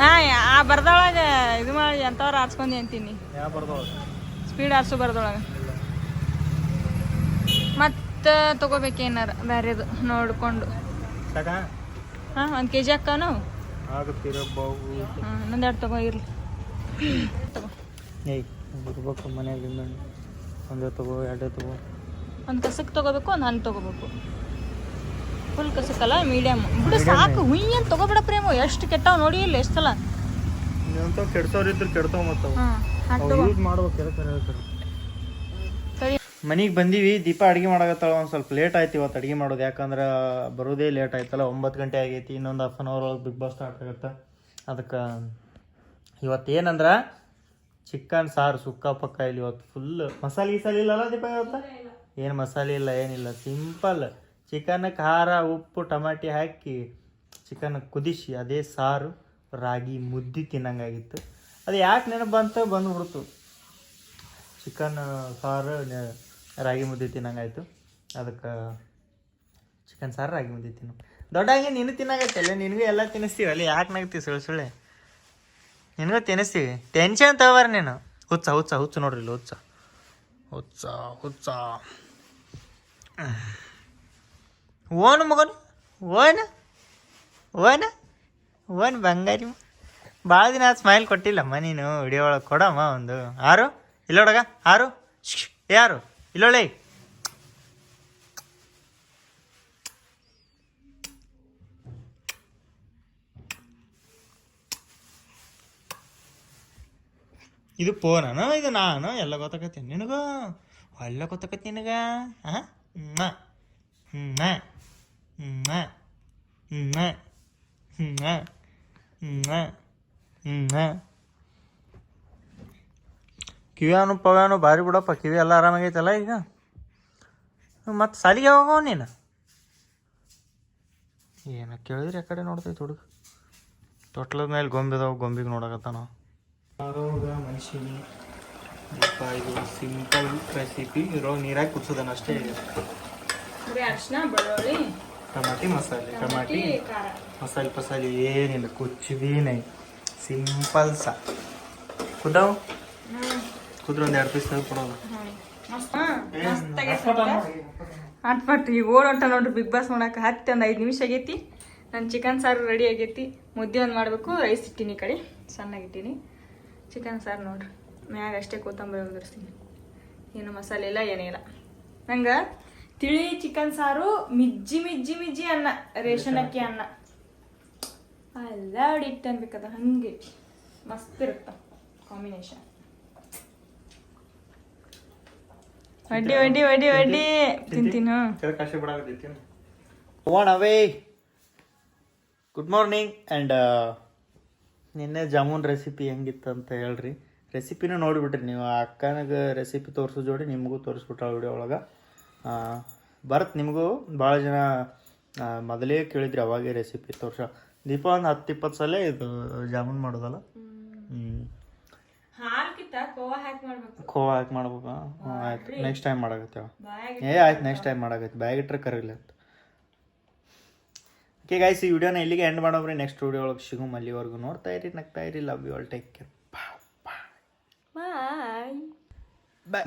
ಹಾ ಆ ಬರ್ದೊಳಗೆ ಇದು ಮಾಡಿ ಎಂಥವ್ರು ಆರ್ಸ್ಕೊಂಡಿ ಅಂತೀನಿ. ಸ್ಪೀಡ್ ಆರ್ಸು ಬರ್ದೊಳಗೆ. ಮತ್ತೆ ತಗೋಬೇಕೇನಾರ ಬೇರೆದು ನೋಡ್ಕೊಂಡು. ಹಾಂ ಒಂದು ಕೆ ಜಿ ನಾವು? ಹಾಂ ಇನ್ನೊಂದು ಎರಡು ತಗೋ ಇರ್ಲಿ. ಏಯ್ ಬರ್ಬೇಕು ಮನೆಯಾಗಿಂದ ಒಂದೇ ತಗೋ ಎರಡೇ ತಗೋ. ಒಂದು ಕಸಕ್ಕೆ ತಗೋಬೇಕು ಒಂದು ಹಣ್ಣು ತಗೋಬೇಕು. ಫುಲ್ ಕಸಕ್ಕಲ್ಲ ಮೀಡಿಯಮ್ ಬಿಡು ಸಾಕು ಹುಯ್ ಅಂತ ತಗೋಬೇಡ ಪ್ರೇಮ. ಎಷ್ಟು ಕೆಟ್ಟವ್ ನೋಡಿ ಇಲ್ಲ ಎಷ್ಟು ಸಲ. ನೀವಂತ ಕೆಡ್ಸೋರು ಇದ್ರೆ ಕೆಡ್ತಾವ ಅವು ಯೂಸ್ ಮಾಡ್ಬೇಕು ಹೇಳ್ತಾರೆ ಸರಿ. ಮನೆಗೆ ಬಂದೀವಿ ದೀಪ ಅಡಿಗೆ ಮಾಡಕತ್ತಾಳ ಒಂದು ಸ್ವಲ್ಪ ಲೇಟ್ ಆಯ್ತು ಇವತ್ತು ಅಡಿಗೆ ಮಾಡೋದು. ಯಾಕಂದ್ರೆ ಬರೋದೇ ಲೇಟ್ ಆಯ್ತಲ್ಲ ಒಂಬತ್ತು ಗಂಟೆ ಆಗೈತಿ ಇನ್ನೊಂದು ಹಾಫ್ ಆನ್ ಅವರ್ ಒಳಗೆ ಬಿಗ್ ಬಾಸ್ ಸ್ಟಾರ್ಟ್ ಆಗುತ್ತೆ. ಅದಕ್ಕೆ ಇವತ್ತು ಏನಂದ್ರೆ ಚಿಕನ್, ಸಾರು, ಸುಕ್ಕ, ಪಕ್ಕ ಇಲ್ಲಿ ಇವತ್ತು ಫುಲ್ ಮಸಾಲೆ ಗೀಸಾಲೆ ಇಲ್ಲಲ್ಲ ದೀಪ ಇವತ್ತು? ಏನು ಮಸಾಲೆ ಇಲ್ಲ, ಏನಿಲ್ಲ. ಸಿಂಪಲ್ ಚಿಕನ್, ಖಾರ, ಉಪ್ಪು, ಟಮಾಟಿ ಹಾಕಿ ಚಿಕನ್ ಕುದಿಸಿ, ಅದೇ ಸಾರು, ರಾಗಿ, ಮುದ್ದೆ ತಿನ್ನಂಗಾಗಿತ್ತು. ಅದು ಯಾಕೆ ನೆನಪು ಬಂತು? ಬಂದುಬಿಡ್ತು ಚಿಕನ್, ಸಾರು ರಾಗಿ, ಮುದ್ದೆ ತಿನ್ನಂಗಾಯ್ತು. ಅದಕ್ಕೆ ಚಿಕನ್, ಸಾರು, ರಾಗಿ, ಮುದ್ದೆ ತಿನ್ನು. ದೊಡ್ಡಾಗಿ ನೀನು ತಿನ್ನಂಗೈತಲ್ಲ ನಿನಗೂ ಎಲ್ಲ ತಿನ್ನಿಸ್ತೀವಿ ಅಲ್ಲಿ ಯಾಕೆ ನಗ್ತೀವಿ ಸುಳ್ಳು ಸುಳ್ಳೆ? ನಿನಗೂ ತಿನ್ನಿಸ್ತೀವಿ. ಟೆನ್ಷನ್ ತಗೋಬಾರ ನೀನು. ಹುಚ್ಚ ಹುಚ್ಚ, ಹುಚ್ಚು ನೋಡ್ರಿ ಇಲ್ಲಿ ಹುಚ್ಚ. ಹುಚ್ಚ ಹುಚ್ಚ. ಓನು ಮಗನು? ಓನ? ಓನ? ಓನ್ ಬಂಗಾರಿ ಭಾಳ ದಿನ ಸ್ಮೈಲ್ ಕೊಟ್ಟಿಲ್ಲಮ್ಮ ನೀನು. ವಿಡಿಯೋ ಒಳಗೆ ಕೊಡಮ್ಮ ಒಂದು. ಆರು? ಇಲ್ಲೋಡಗ ಆರು? ಯಾರು? ಇಲ್ಲೊಳೆ ಇದು ಫೋನನ ಇದು ನಾನು? ಎಲ್ಲ ಗೊತ್ತಾಕತ್ತೀನಿ ನಿನಗ? ಎಲ್ಲ ಗೊತ್ತಾಗತ್ತೆ ನಿನಗ? ಹಾಂ ಹ್ಞೂ ಹ್ಞೂ ಹ್ಞೂ ಹ್ಞೂ ಹ್ಞೂ ಹ್ಞೂ ಕಿವ್ಯಾನು ಪವ್ಯಾನು ಭಾರಿ ಬಿಡಪ್ಪ. ಕಿವಿ ಎಲ್ಲ ಆರಾಮಾಗೈತಲ್ಲ ಈಗ? ಮತ್ತು ಸಾಲಿಗೆ ಯಾವಾಗ ನೀನು? ಏನ ಕೇಳಿದ್ರೆ ಆ ಕಡೆ ನೋಡ್ತೈತೆ ಹುಡುಗ. ತೊಟ್ಲದ ಮೇಲೆ ಗೊಂಬೆದವು ಗೊಂಬೆಗೆ ನೋಡಕತ್ತಾನ. ಆರೋಗ ಮನುಷ್ಯನಿ? ಇದು ಸಿಂಪಲ್ ರೆಸಿಪಿ ಇರೋ ನೀರಾಗಿ ಕುದಿಸೋದನ್ನ ಅಷ್ಟೇ. ಬರೀ ಅರ್ಶಿನ ಬೆಳ್ಳುಳ್ಳಿ ಟಮಾಟಿ ಮಸಾಲೆ. ಟಮಾಟಿ ಖಾರ. ಮಸಾಲೆ ಪಸಾಲೆ ಏನಿಲ್ಲ. ಕುಚ್ಚಿ ಸಿಂಪಲ್ ಸಾ. ಕುದಾವ್ ಕುದ್ರೆ ಒಂದು ಎರಡು ಪೀಸ್ ತೆಗೆದು ಕೊಡೋದು ಅಟ್ಪಟ್ ಈಗ ಓಡ್ ಹೊಂಟ ನೋಡ್ರಿ ಬಿಗ್ ಬಾಸ್ ನೋಡಕ್ಕೆ ಹತ್ತು ಒಂದು ಐದು ನಿಮಿಷ ಆಗೈತಿ. ನನ್ನ ಚಿಕನ್ ಸಾರು ರೆಡಿ ಆಗೈತಿ. ಮುದ್ದೆ ಒಂದು ಮಾಡಬೇಕು ರೈಸ್ ಇಟ್ಟಿನಿ ಕಡೆ. ಸಣ್ಣಗಿಟ್ಟೀನಿ ಚಿಕನ್ ಸಾರು ನೋಡ್ರಿ. ಮ್ಯಾಗ ಅಷ್ಟೇ ಕೊತ್ತಂಬರಿ ಉದುರಿಸ್ತೀನಿ ಏನು ಮಸಾಲೆ ಇಲ್ಲ ಏನಿಲ್ಲ ನಂಗೆ ತಿಳಿ ಚಿಕನ್ ಸಾರು ಮಿಜ್ಜಿ ಮಿಜ್ಜಿ ಮಿಜ್ಜಿ ಅನ್ನ ರೇಷನ್ ಅಕ್ಕಿ ಅನ್ನ. ಅಲ್ಲ ಹಿಟ್ಟು ಅನ್ಬೇಕದ ಹಂಗೆ. ಮಸ್ತ್ ಇರುತ್ತ ಕಾಂಬಿನೇಷನ್. ವಡ್ಡಿ ವಡ್ಡಿ ವಡ್ಡಿ ತಿಂತೀನಿ ಕಾಶಿ ಬಿಡಾಕತ್ತೈತಿ ಹೋಗೋಣ ಅವೇ ಗುಡ್ ಮಾರ್ನಿಂಗ್ ಆ್ಯಂಡ್ ನಿನ್ನೆ ಜಾಮೂನ್ ರೆಸಿಪಿ ಹೆಂಗಿತ್ತು ಅಂತ ಹೇಳ್ರಿ. ರೆಸಿಪಿನೂ ನೋಡಿಬಿಟ್ರಿ ನೀವು. ಆ ಅಕ್ಕನಿಗೆ ರೆಸಿಪಿ ತೋರಿಸೋ ಜೋಡಿ ನಿಮಗೂ ತೋರಿಸ್ಬಿಟ್ರೆ ವಿಡಿಯೋ ಒಳಗೆ. ಬರತ್ ನಿಮಗೂ ಭಾಳ ಜನ ಮೊದಲೇ ಕೇಳಿದ್ರಿ ಅವಾಗೇ ರೆಸಿಪಿ ತೋರ್ಸ. ದೀಪ ಒಂದು ಹತ್ತು ಇಪ್ಪತ್ತು ಸಲ ಇದು ಜಾಮೂನ್ ಮಾಡೋದಲ್ಲ? ಖೋವಾ ಹಾಕಿ ಮಾಡ್ಬೇಕು. ಆಯ್ತು. ನೆಕ್ಸ್ಟ್ ಟೈಮ್ ಮಾಡಾಕತ್ತೇವ. ಏ ಆಯ್ತು. Next time ಮಾಡಾಕತ್ತೆ. ಬ್ಯಾಗ್ ಇಟ್ರೆ ಕರಗಿಲ್ಲ ಅಂತ. ಓಕೆ ಗಾಯ್ಸ್ ಈ ವಿಡಿಯೋನ ಇಲ್ಲಿಗೆ ಎಂಡ್ ಮಾಡೋಬ್ರಿ ನೆಕ್ಸ್ಟ್ ವಿಡಿಯೋ ಒಳಗೆ ಸಿಗು ಅಲ್ಲಿವರೆಗೂ ನೋಡ್ತಾ ಇರಿ ನಗ್ತಾ ಇರಿ. Love you all take care bye bye